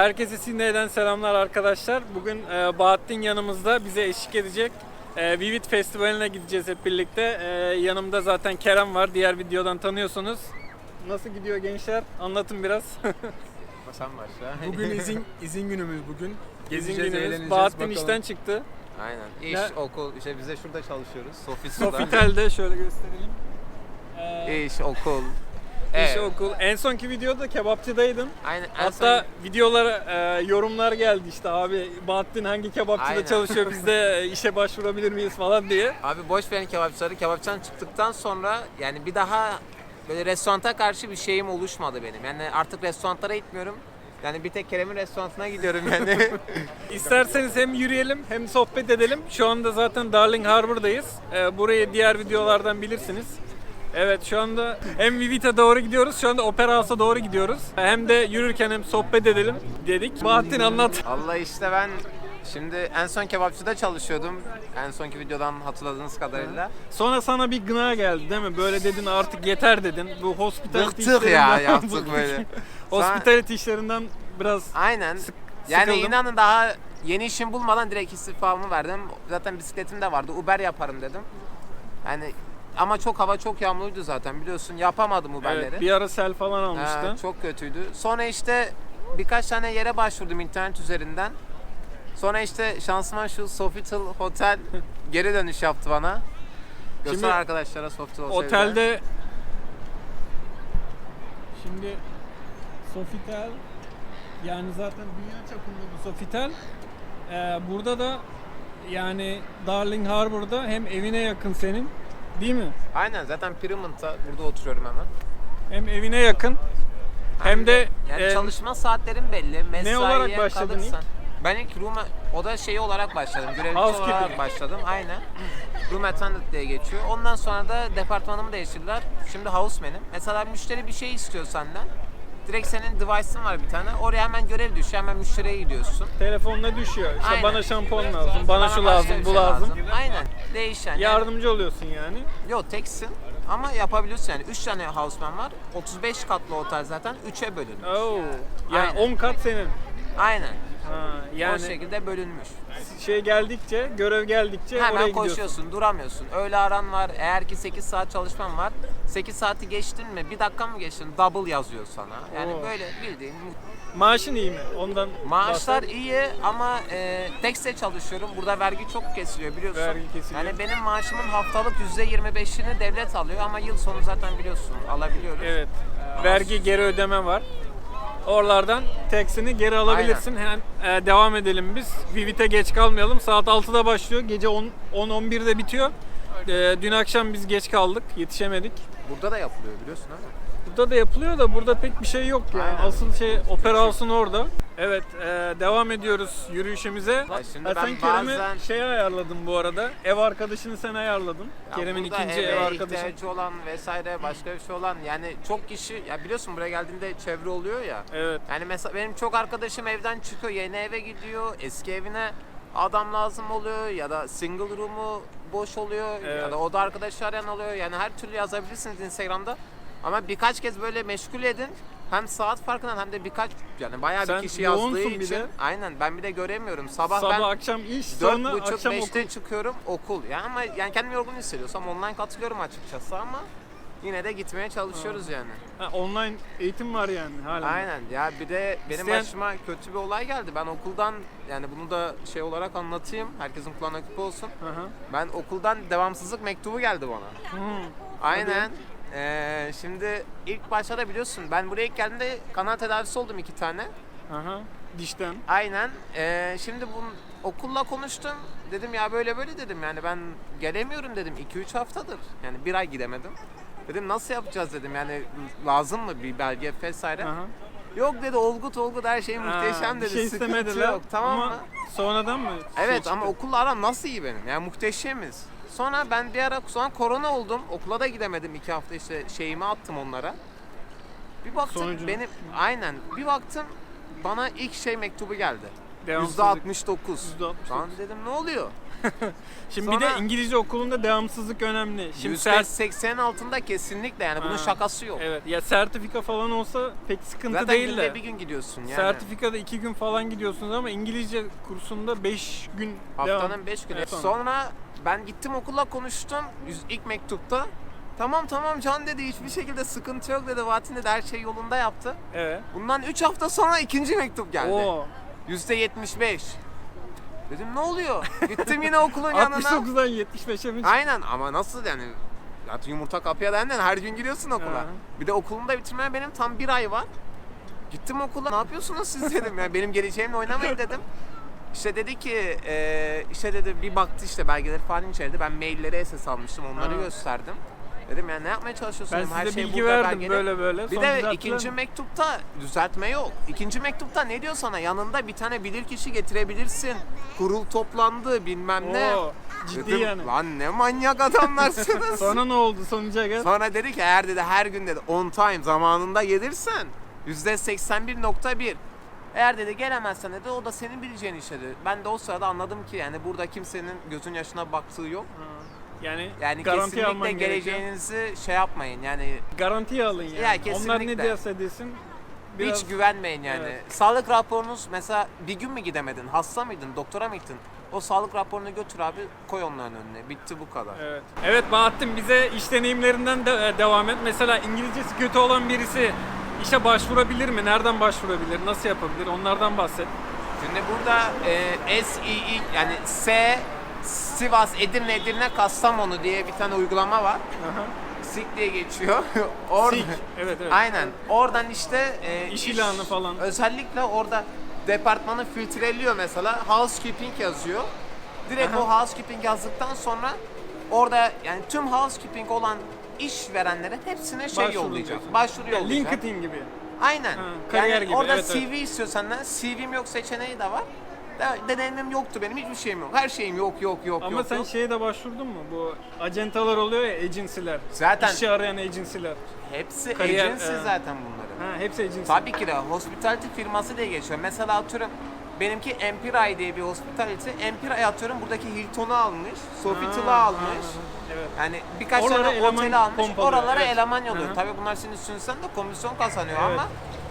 Herkese Sydney'den selamlar arkadaşlar. Bugün e, Bahattin yanımızda bize eşlik edecek. E, Vivid Festivali'ne gideceğiz hep birlikte. E, yanımda zaten Kerem var. Diğer videodan tanıyorsunuz. Nasıl gidiyor gençler? Anlatın biraz. Sen başla. Bugün izin izin günümüz bugün. Gezin Gezeceğiz, günümüz. eğleneceğiz, Bahattin bakalım. işten çıktı. Aynen. İş, Ne- okul, işte biz de şurada çalışıyoruz. Sofisu'da. Sofitel'de şöyle gösterelim. E, İş, okul. İş Evet. okul. En sonki videoda kebapçıdaydın. Aynen. en Hatta son- videolara e, yorumlar geldi işte abi Bahattin hangi kebapçıda Aynen. çalışıyor biz de e, işe başvurabilir miyiz falan diye. Abi boş verin kebapçıları. Kebapçıdan çıktıktan sonra yani bir daha böyle restoranta karşı bir şeyim oluşmadı benim. Yani artık restoranlara gitmiyorum. Yani bir tek Kerem'in restoranına gidiyorum yani. İsterseniz hem yürüyelim hem sohbet edelim. Şu anda zaten Darling Harbor'dayız. Ee, burayı diğer videolardan bilirsiniz. Evet şu anda hem Vivit'e doğru gidiyoruz, şu anda Opera House'a doğru gidiyoruz. Hem de yürürken hem sohbet edelim dedik. Bahattin anlat. Allah işte ben şimdi en son kebapçıda çalışıyordum. En sonki videodan hatırladığınız kadarıyla. Sonra sana bir gına geldi değil mi? Böyle dedin artık yeter dedin. Bu hospitality Bıktık ya yaptık böyle. Hospitality işlerinden biraz Aynen. Sık- yani sıkıldım. inanın daha yeni işim bulmadan direkt istifamı verdim. Zaten bisikletim de vardı. Uber yaparım dedim. Yani ama çok hava çok yağmurluydu zaten biliyorsun. Yapamadım Uber'leri. evet, bir ara sel falan almıştı. çok kötüydü. Sonra işte birkaç tane yere başvurdum internet üzerinden. Sonra işte şansıma şu Sofitel Hotel geri dönüş yaptı bana. Göster Şimdi arkadaşlara Sofitel Hotel'i. Otelde şimdi Sofitel yani zaten dünya çapında bu Sofitel. Ee, burada da yani Darling Harbor'da hem evine yakın senin değil mi? Aynen zaten Pyramid'da burada oturuyorum hemen. Hem evine yakın hem de yani e, çalışma saatlerim belli. Mesaiye olarak başladın kalırsan. Ben ilk room o da şeyi olarak başladım. Housekeeping. olarak başladım. Aynen. Room attendant diye geçiyor. Ondan sonra da departmanımı değiştirdiler. Şimdi houseman'im. Mesela müşteri bir şey istiyor senden. Direkt senin device'ın var bir tane. Oraya hemen görev düşüyor. Hemen müşteriye gidiyorsun. telefonla düşüyor. İşte Aynen. bana şampuan lazım, bana şu başka lazım, bir bu şey lazım. Aynen. Değişen. Yani, Yardımcı oluyorsun yani. yok teksin. Ama yapabiliyorsun yani. 3 tane houseman var. 35 katlı otel zaten. 3'e bölünmüş. Oo. Yani Aynen. 10 kat senin. Aynen. Ha, o yani şekilde bölünmüş. şey geldikçe, görev geldikçe oraya Hemen gidiyorsun. koşuyorsun, duramıyorsun. Öğle aran var. Eğer ki 8 saat çalışman var. 8 saati geçtin mi? Bir dakika mı geçtin? Double yazıyor sana. Yani Oo. böyle bildiğin Maaşın iyi mi? Ondan Maaşlar bahset. iyi ama e, tekste çalışıyorum. Burada vergi çok kesiliyor biliyorsun. Vergi kesiliyor. Yani benim maaşımın haftalık %25'ini devlet alıyor ama yıl sonu zaten biliyorsun alabiliyoruz. Evet. Vergi geri ödeme var. Oralardan teksini geri alabilirsin. Hemen e, devam edelim biz. Vivit'e geç kalmayalım. Saat 6'da başlıyor. Gece 10 10-11'de bitiyor. E, dün akşam biz geç kaldık. Yetişemedik. Burada da yapılıyor biliyorsun ama. Burada da yapılıyor da burada pek bir şey yok ya. Aynen. Asıl şey Opera House'un orada. Evet, e, devam ediyoruz yürüyüşümüze. Ya şimdi Ha, ben sen Kerem'i bazen- şey ayarladın bu arada. Ev arkadaşını sen ayarladın. Ya Kerem'in burada ikinci eve ev arkadaşı. ihtiyacı olan vesaire başka bir şey olan yani çok kişi ya biliyorsun buraya geldiğinde çevre oluyor ya. Evet. Yani mesela benim çok arkadaşım evden çıkıyor, yeni eve gidiyor, eski evine adam lazım oluyor ya da single room'u boş oluyor Evet. ya da oda arkadaşı arayan oluyor. Yani her türlü yazabilirsiniz Instagram'da. Ama birkaç kez böyle meşgul edin. Hem saat farkından hem de birkaç yani bayağı Sen bir kişi yoğunsun yazdığı bir için. de. Aynen ben bir de göremiyorum. Sabah, Sabah ben akşam iş, sonra 4.30 akşam 5'te okul. çıkıyorum okul. Yani ama yani kendimi yorgun hissediyorsam online katılıyorum açıkçası ama yine de gitmeye çalışıyoruz yani. Ha, online eğitim var yani hala. Aynen ya bir de benim İsteyen- başıma kötü bir olay geldi. Ben okuldan yani bunu da şey olarak anlatayım. Herkesin kulağına küpe olsun. Hı hı. Ben okuldan devamsızlık mektubu geldi bana. Hı. Aynen. Ee, şimdi ilk başta da biliyorsun ben buraya ilk geldiğimde kanal tedavisi oldum iki tane. Aha. Dişten. Aynen. Ee, şimdi bu okulla konuştum. Dedim ya böyle böyle dedim yani ben gelemiyorum dedim 2-3 haftadır. Yani bir ay gidemedim. Dedim nasıl yapacağız dedim yani lazım mı bir belge vesaire. Aha. Yok dedi olgut olgut her şey muhteşem bir dedi. şey Sıkıntı istemediler. yok tamam ama mı? Sonradan mı? şey Evet çıktı? ama okulla aram nasıl iyi benim? Yani muhteşemiz. Sonra ben bir ara sonra korona oldum. Okula da gidemedim iki hafta işte şeyimi attım onlara. Bir baktım Sonucunu. benim aynen bir baktım bana ilk şey mektubu geldi. Devamsızlık. %69. %69. Lan dedim ne oluyor? Şimdi bir Sonra- de İngilizce okulunda devamsızlık önemli. Şimdi sert, %80'in altında kesinlikle yani bunun Ha. şakası yok. evet ya sertifika falan olsa pek sıkıntı Zaten değil günde de. bir gün gidiyorsun yani. Sertifikada iki gün falan gidiyorsunuz ama İngilizce kursunda 5 gün devam. Haftanın 5 günü. Evet, sonra. Ben gittim okula konuştum ilk mektupta. Tamam tamam Can dedi hiçbir şekilde sıkıntı yok dedi. Vatin dedi her şey yolunda yaptı. Evet. Bundan 3 hafta sonra ikinci mektup geldi. Oo. %75. Dedim ne oluyor? Gittim yine okulun yanına. 69'dan 75'e mi? Aynen ama nasıl yani? Zaten yumurta kapıya dayandan her gün giriyorsun okula. Hı. Bir de okulunu da bitirmeye benim tam bir ay var. Gittim okula ne yapıyorsunuz siz dedim ya benim geleceğimle oynamayın dedim. İşte dedi ki e, işte dedi bir baktı işte belgeleri falan inceledi. Ben mailleri SS almıştım onları Ha. gösterdim. Dedim ya ne yapmaya çalışıyorsun? Ben her size şey bilgi burada verdim belgeli. böyle böyle. Bir Sonra de düzelttiler ikinci mi? mektupta düzeltme yok. İkinci mektupta ne diyor sana? Yanında bir tane bilirkişi getirebilirsin. Kurul toplandı bilmem ne. Oo, ciddi Dedim, yani. Lan ne manyak adamlarsınız. Sonra ne oldu sonuca gel? Sonra dedi ki eğer dedi her gün dedi on time zamanında gelirsen %81.1 eğer dedi gelemezsen dedi o da senin bileceğin iş dedi. Ben de o sırada anladım ki yani burada kimsenin gözün yaşına baktığı yok. Yani, Yani garanti kesinlikle alman gerekiyor. geleceğinizi şey yapmayın yani Garantiye alın yani. Ya Onlar ne kesinlikle. derse desin biraz hiç güvenmeyin yani. Evet. Sağlık raporunuz mesela bir gün mü gidemedin, hasta mıydın, doktora mı gittin? O sağlık raporunu götür abi koy onların önüne. Bitti bu kadar. Evet. Evet Bahattin bize iş deneyimlerinden de e, devam et. Mesela İngilizcesi kötü olan birisi işe başvurabilir mi? Nereden başvurabilir? Nasıl yapabilir? Onlardan bahset. Şimdi burada e, SEE yani S Sivas, Edirne, Edirne, Kastamonu diye bir tane uygulama var. Aha. SIK diye geçiyor. Orada, Sik. Evet evet. Aynen. Oradan işte e, İş ilanı falan. Özellikle orada departmanı filtreliyor mesela. Housekeeping yazıyor. Direkt Aha. o housekeeping yazdıktan sonra orada yani tüm housekeeping olan işverenlerin hepsine şey Başvuru yollayacak. diyorsun. Başvuru Ya, yollayacak. LinkedIn gibi. Aynen. Ha, kariyer yani gibi, orada evet, CV evet. istiyor senden. CV'm yok seçeneği de var. De- Deneyimim yoktu benim hiçbir şeyim yok. Her şeyim yok yok yok Ama yok. sen yok. şeye de başvurdun mu? Bu acentalar oluyor ya, agency'ler. Zaten İşçi arayan agency'ler. hepsi Kariyer, agency e, zaten bunların. Ha, hepsi agency. Tabii ki de hospitality firması diye geçiyor. Mesela atıyorum benimki Empiray diye bir hospitality. Empiray'a atıyorum buradaki Hilton'u almış, Sofit'ı Ha, almış. Evet. Yani birkaç Oralara tane eleman otel almış, pompalıyor, oralara evet. eleman yolluyor. Hı hı. Tabii bunlar senin üstünüzden de komisyon kazanıyor Evet. ama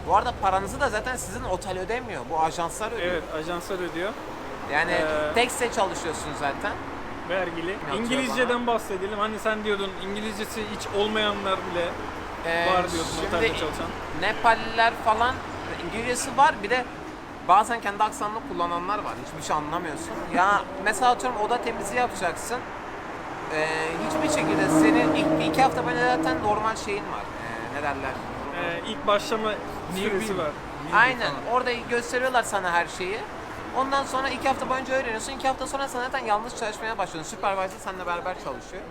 bu arada paranızı da zaten sizin otel ödemiyor. Bu ajanslar ödüyor. Evet, ajanslar ödüyor. Yani Ee, tekste çalışıyorsun zaten. Vergili. Yatıyor İngilizceden bahsedelim. Hani sen diyordun İngilizcesi hiç olmayanlar bile Ee, var diyordun otelde çalışan. Nepalliler falan İngilizcesi var bir de bazen kendi aksanını kullananlar var. Hiçbir şey anlamıyorsun. Ya mesela atıyorum oda temizliği yapacaksın. Ee, hiçbir şekilde senin ilk iki hafta böyle zaten normal şeyin var. Ee, ne derler? Ee, ilk başlama süresi var. Aynen. Orada gösteriyorlar sana her şeyi. Ondan sonra iki hafta boyunca öğreniyorsun. İki hafta sonra sen zaten yalnız çalışmaya başlıyorsun. Supervisor seninle beraber çalışıyor.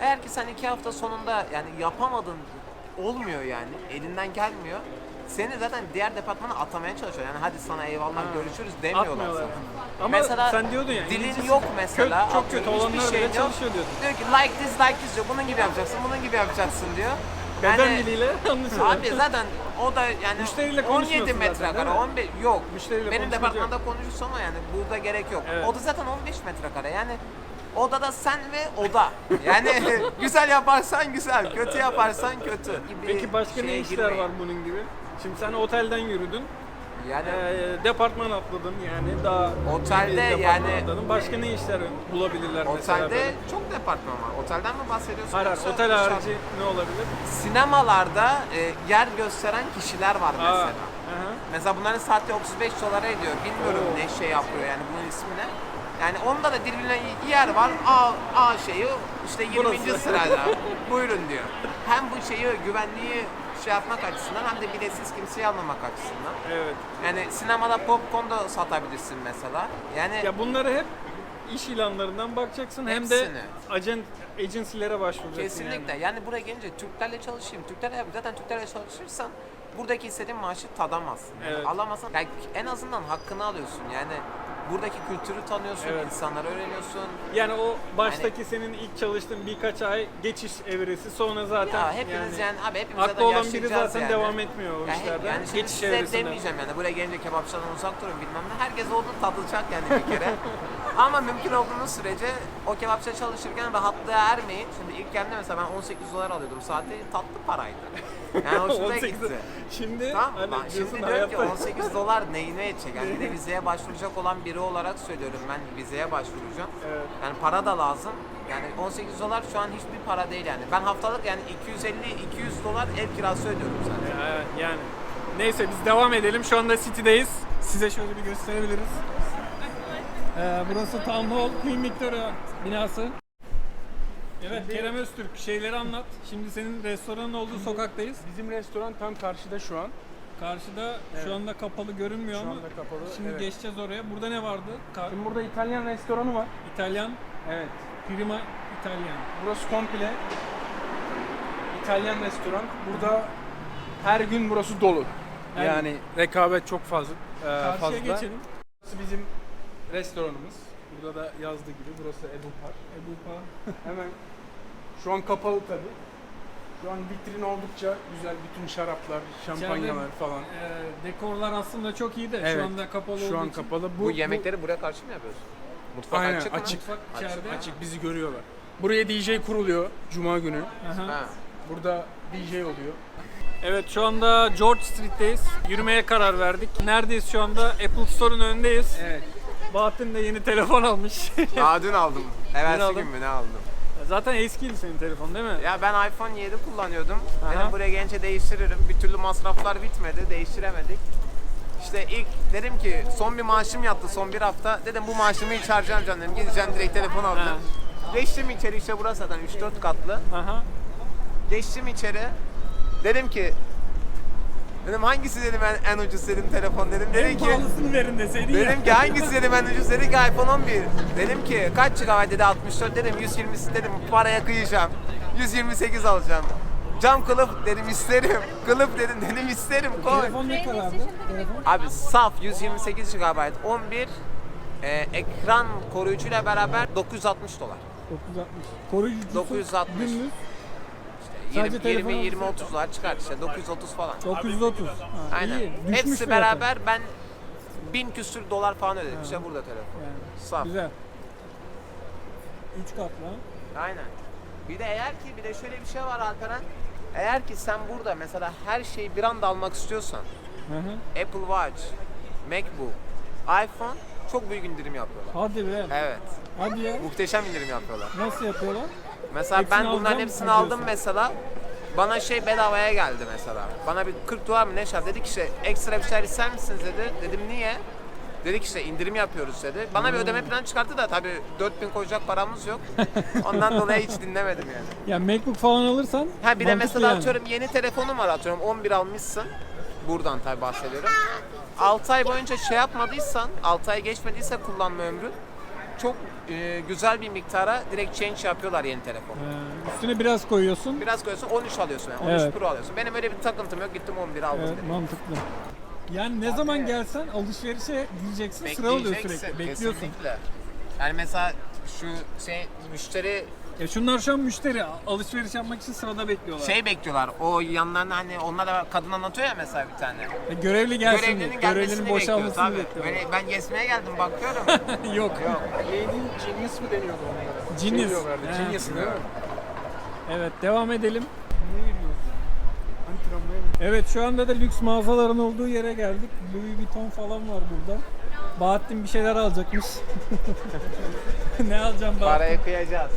Eğer ki sen iki hafta sonunda yani yapamadın, olmuyor yani, elinden gelmiyor. Seni zaten diğer departmana atamaya çalışıyor. Yani hadi sana eyvallah görüşürüz demiyorlar Atmıyorlar. sana. Ama mesela sen diyordun ya dilin İngilizcesi yok mesela. kö- çok kötü atıyorum, hiçbir olanlar bile yok. çalışıyor diyordun. Diyor ki like this like this diyor. Bunun gibi yapacaksın, bunun gibi yapacaksın diyor. Beden Yani- diliyle anlaşıyorlar. Abi zaten o da yani Müşteriyle 17 konuşmuyorsun zaten, metrekare, değil mi? 15 yok. Müşteriyle Benim konuşmak departmanda konuşuruz ama yani burada gerek yok. Evet. O da zaten 15 metrekare. Yani odada sen ve oda. Yani güzel yaparsan güzel, kötü yaparsan kötü. gibi Peki başka ne şeye işler girmeyin. var bunun gibi? Şimdi sen otelden yürüdün. Yani Ee, departman atladın yani daha Otelde bir departman yani- atladın. Başka ne işler bulabilirler mesela? otelde böyle? çok departman var. Otelden mi bahsediyorsun? Hayır, hayır, yoksa otel dışarı- harici ne olabilir? Sinemalarda e, yer gösteren kişiler var mesela. Aha. Mesela bunların saatte 35 dolara ediyor. Bilmiyorum Oo. ne şey yapıyor yani bunun ismi ne. Yani onda da birbirine yer var. A, A şeyi işte 20. Burası. sırada. Buyurun diyor. Hem bu şeyi güvenliği şey yapmak açısından hem de biletsiz kimseyi almamak açısından. Evet. Yani sinemada popcorn da satabilirsin mesela. Yani Ya bunları hep iş ilanlarından bakacaksın hem de Hepsini. agent agency'lere başvuracaksın Kesinlikle. yani. Yani. buraya gelince Türklerle çalışayım. Türklerle yap. Zaten Türklerle çalışırsan buradaki istediğin maaşı tadamazsın. Yani Evet. alamazsan yani en azından hakkını alıyorsun. Yani buradaki kültürü tanıyorsun, Evet. insanları öğreniyorsun. Yani o baştaki senin ilk çalıştığın birkaç ay geçiş evresi sonra zaten Ya hepimiz yani, abi hepimiz aklı olan biri zaten yani. devam etmiyor o Ya hep- işlerden. yani geçiş size demeyeceğim yani buraya gelince kebapçıdan uzak durun bilmem ne. Herkes olduğunu tadılacak yani bir kere. Ama mümkün olduğunuz sürece o kebapçıda çalışırken rahatlığa ermeyin. Şimdi ilk geldiğimde mesela ben 18 dolar alıyordum saati tatlı paraydı. Yani hoşuma 18 gitti. Şimdi Tamam hani ben diyorsun şimdi diyorum ki hayatta- 18 dolar neyine edecek? Yani bir de vizeye başvuracak olan biri olarak söylüyorum ben vizeye başvuracağım. Evet. Yani para da lazım. Yani 18 dolar şu an hiçbir para değil yani. Ben haftalık yani 250-200 dolar ev kirası ödüyorum zaten. Ya, yani neyse biz devam edelim. Şu anda City'deyiz. Size şöyle bir gösterebiliriz. Ee, burası Town Hall Queen Victoria binası. Evet Kerem Öztürk şeyleri anlat. Şimdi senin restoranın olduğu sokaktayız. Bizim restoran tam karşıda şu an. Karşıda şu anda kapalı görünmüyor Şu ama anda kapalı. şimdi evet. geçeceğiz oraya. Burada ne vardı? Ka- Şimdi burada İtalyan restoranı var. İtalyan, Evet. Prima İtalyan. Burası komple İtalyan restoran. Burada her gün burası dolu. Her yani rekabet çok fazla. e, Karşıya fazla. geçelim. Burası bizim restoranımız. Burada da yazdığı gibi burası Ebu Park. Ebu Pa. Hemen şu an kapalı tabi. Şu an vitrin oldukça güzel bütün şaraplar, şampanyalar falan. Ee, dekorlar aslında çok iyi de şu Evet. anda kapalı Şu olduğu an için. kapalı. Bu, yemekleri buraya karşı mı yapıyorsun? Mutfak Aynen, açık mı? açık. Mutfak Açık. içeride. açık bizi görüyorlar. Buraya DJ kuruluyor Cuma günü. Aha. Ha. Burada DJ oluyor. Evet şu anda George Street'teyiz. Yürümeye karar verdik. Neredeyiz şu anda? Apple Store'un önündeyiz. Evet. Bahattin de yeni telefon almış. Aa dün aldım. Evvelsi aldın. gün mü ne aldım? Zaten eskiydi senin telefon değil mi? Ya ben iPhone 7 kullanıyordum. Aha. Dedim buraya gelince değiştiririm. Bir türlü masraflar bitmedi. Değiştiremedik. İşte ilk dedim ki son bir maaşım yattı son bir hafta. Dedim bu maaşımı hiç harcamayacağım dedim. Gideceğim direkt telefon alacağım. Geçtim içeri işte burası zaten 3-4 katlı. Aha. Geçtim içeri. Dedim ki Dedim hangisi dedim en, en ucuz dedim telefon dedim. Dedi En ki pahalısını verin deseydin ya. Dedim ki hangisi dedim en ucuz dedi ki iPhone 11. Dedim ki kaç GB dedi 64 dedim 120'si dedim paraya kıyacağım. 128 alacağım. Cam kılıf dedim isterim. Kılıf dedim dedim isterim koy. Telefon ne kadardı? Telefon? Abi saf 128 GB 11 e, ekran koruyucuyla beraber 960 dolar. 960. Koruyucusu 960. Gündüz Sadece 20 telefon 20 20 alırsan- 30 dolar çıkar işte 930 falan. 930. Ha, Aynen. iyi. Düşmüş Hepsi fiyatı. beraber ben 1000 küsür dolar falan ödedim. İşte burada telefon. Yani, Saf. güzel. 3 katlı. ha. Aynen. Bir de eğer ki bir de şöyle bir şey var Alperen. Eğer ki sen burada mesela her şeyi bir anda almak istiyorsan Hı hı. Apple Watch, MacBook, iPhone çok büyük indirim yapıyorlar. Hadi be. Evet. Hadi ya. Muhteşem indirim yapıyorlar. Nasıl yapıyorlar? Mesela Hepsini ben bunların alacağım hepsini aldım diyorsun? mesela. Bana şey bedavaya geldi mesela. Bana bir 40 dolar mı ne şey dedi ki işte ekstra bir şeyler ister misiniz dedi. Dedim niye? Dedi ki işte indirim yapıyoruz dedi. Bana bir ödeme plan çıkarttı da tabii 4000 koyacak paramız yok. Ondan dolayı hiç dinlemedim yani. Ya MacBook falan alırsan Ha bir de mantıklı mesela yani. atıyorum yeni telefonum var atıyorum 11 almışsın. Buradan tabi bahsediyorum. 6 ay boyunca şey yapmadıysan, 6 ay geçmediyse kullanma ömrü çok e, güzel bir miktara direkt change yapıyorlar yeni telefon. Ee, üstüne biraz koyuyorsun. Biraz koyuyorsun 13 alıyorsun yani 13 Evet. Pro alıyorsun. Benim öyle bir takıntım yok gittim 11 aldım. Evet, direkt. mantıklı. Yani ne zaman gelsen alışverişe gideceksin sıra oluyor Bekleyeceksin, sürekli. Bekliyorsun. Kesinlikle. Yani mesela şu şey müşteri Ya şunlar şu an müşteri alışveriş yapmak için sırada bekliyorlar. şey bekliyorlar. O yanlarında hani onlar da kadın anlatıyor ya mesela bir tane. E, görevli gelsin. Görevlinin gelmesini Görevlinin bekliyor boşalmasını tabii. bekliyorlar. Böyle ben gezmeye geldim bakıyorum. Yok. Yok. Yediğin Genius mu deniyordu onlara? Genius. Şey diyorlardı, He. Genius değil mi? Evet devam edelim. Ne yürüyoruz ya? Hani tramvaya mı? Evet şu anda da lüks mağazaların olduğu yere geldik. Louis Vuitton falan var burada. Bahattin bir şeyler alacakmış. ne alacağım Bahattin? Parayı kıyacağız.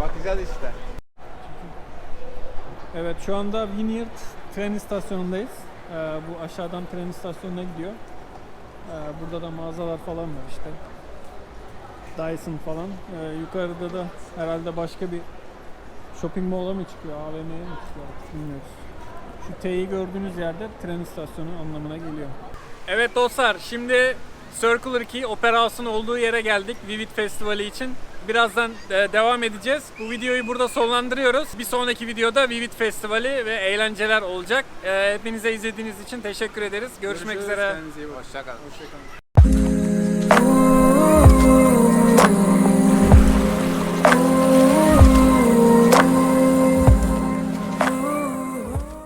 Bakacağız işte. Evet şu anda Vineyard tren istasyonundayız. Ee, bu aşağıdan tren istasyonuna gidiyor. Ee, burada da mağazalar falan var işte. Dyson falan. Ee, yukarıda da herhalde başka bir shopping mall'a mı çıkıyor, AVM'ye mi çıkıyor bilmiyoruz. Şu T'yi gördüğünüz yerde tren istasyonu anlamına geliyor. Evet dostlar şimdi Circular 2 Opera House'un olduğu yere geldik Vivid Festivali için. Birazdan e, devam edeceğiz. Bu videoyu burada sonlandırıyoruz. Bir sonraki videoda Vivid Festivali ve eğlenceler olacak. E, hepinize izlediğiniz için teşekkür ederiz. Görüşmek Görüşürüz, üzere. Hoşçakalın. Hoşçakalın.